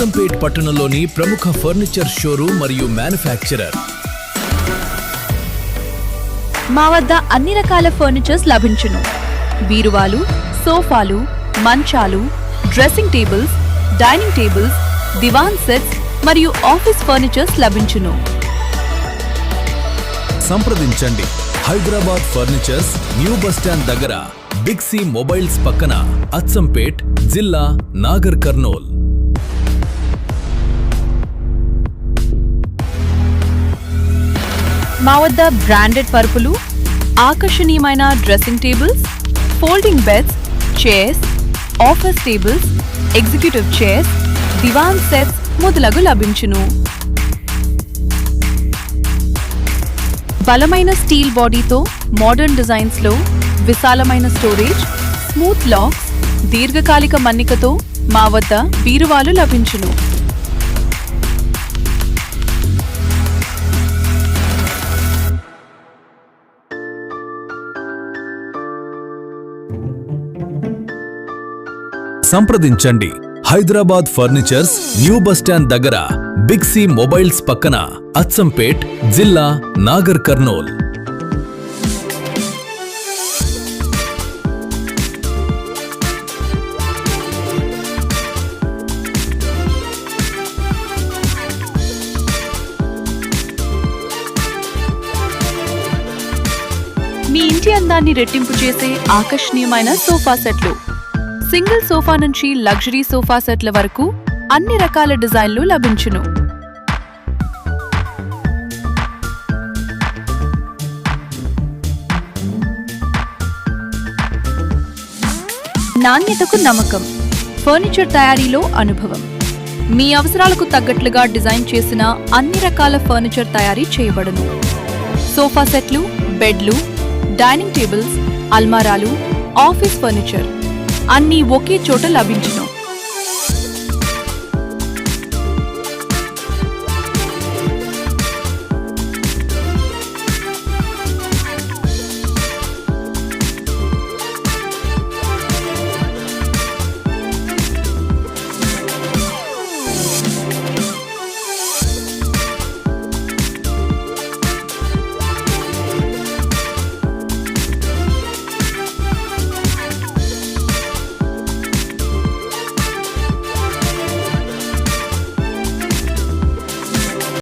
పట్టణంలోని ప్రముఖ furniture showroom మరియు మ్యానుఫ్యాక్చరర్. మా వద్ద అన్ని రకాల ఫర్నిచర్స్ లభించును. బీరువాలు సోఫాలు మంచాలు dressing tables dining tables divan sets మరియు ఆఫీస్ ఫర్నిచర్స్ లభించును. సంప్రదించండి. Hyderabad furnitures new bus stand దగ్గర బిగ్ సి మొబైల్స్ పక్కన అచ్చంపేట్ జిల్లా నాగర్ కర్నూల్. మా వద్ద బ్రాండెడ్ పరుపులు ఆకర్షణీయమైన dressing tables folding beds chairs office tables executive chairs divan sets మొదలగు లభించును. బలమైన స్టీల్ బాడీతో మోడర్న్ డిజైన్స్లో విశాలమైన స్టోరేజ్ స్మూత్ లాక్స్ దీర్ఘకాలిక మన్నికతో మా వద్ద బీరువాలు లభించును. సంప్రదించండి. Hyderabad furnitures new bus stand దగ్గర బిగ్ సి మొబైల్స్ పక్కన అచ్చంపేట్ జిల్లా నాగర్ కర్నూల్. మీ ఇంటి అందాన్ని రెట్టింపు చేసే ఆకర్షణీయమైన సోఫా సెట్లు. సింగిల్ సోఫా నుంచి లగ్జరీ సోఫా సెట్ల వరకు అన్ని రకాల డిజైన్లు లభించును. నాణ్యతకు నమ్మకం. ఫర్నిచర్ తయారీలో అనుభవం. మీ అవసరాలకు తగ్గట్లుగా డిజైన్ చేసిన అన్ని రకాల ఫర్నిచర్ తయారీ చేయబడును. సోఫా సెట్లు బెడ్లు డైనింగ్ టేబుల్స్ అల్మారాలు ఆఫీస్ ఫర్నిచర్. అన్నీ ఒకే చోట లభించును.